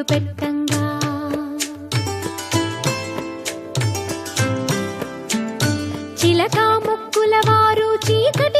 ముగ్గులు పెట్టంగా. చిలక ముక్కుల వారు చీకటి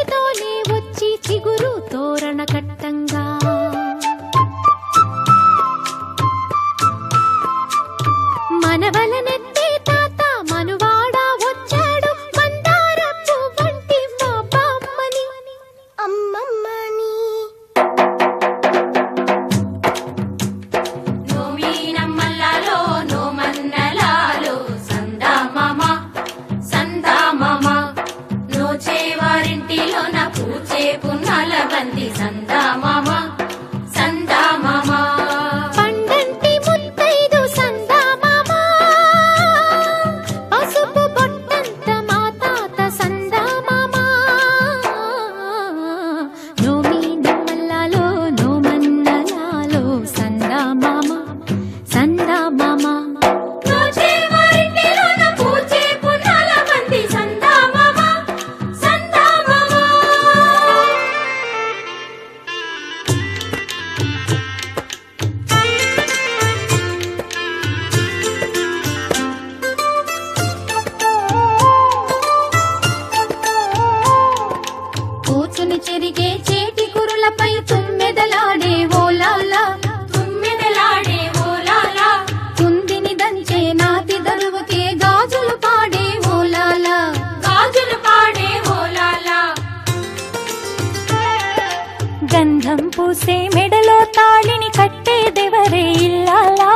గంధం పూసే మెడలో తాళిని కట్టేదెవరే ఇల్లాలా?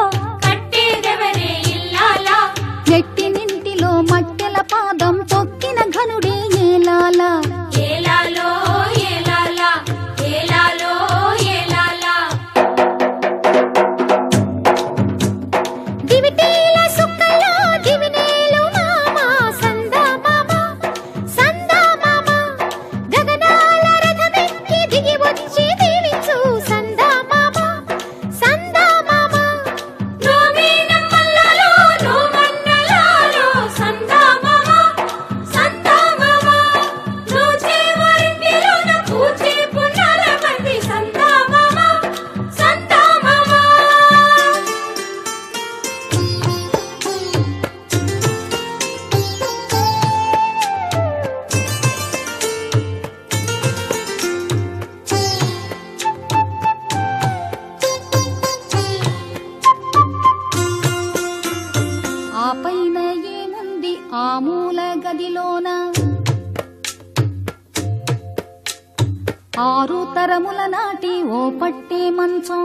కట్టేదెవరే ఇల్లాలా? నెట్టి தாಟಿ ಓ ಪಟ್ಟಿ ಮಂಚಂ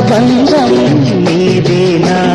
బంధం నీదేనా?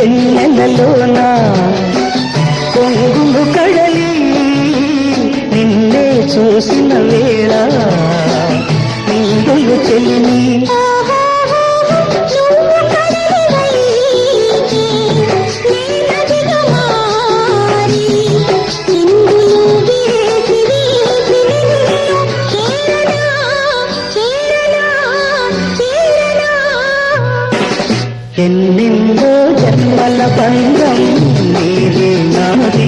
వెన్నెలలోన? కొంగులు కడలి నిన్నే చూసిన వేళ. నిండులు చెల్లి ఎన్నెందో కన్నుల బంధం నీవే నాది.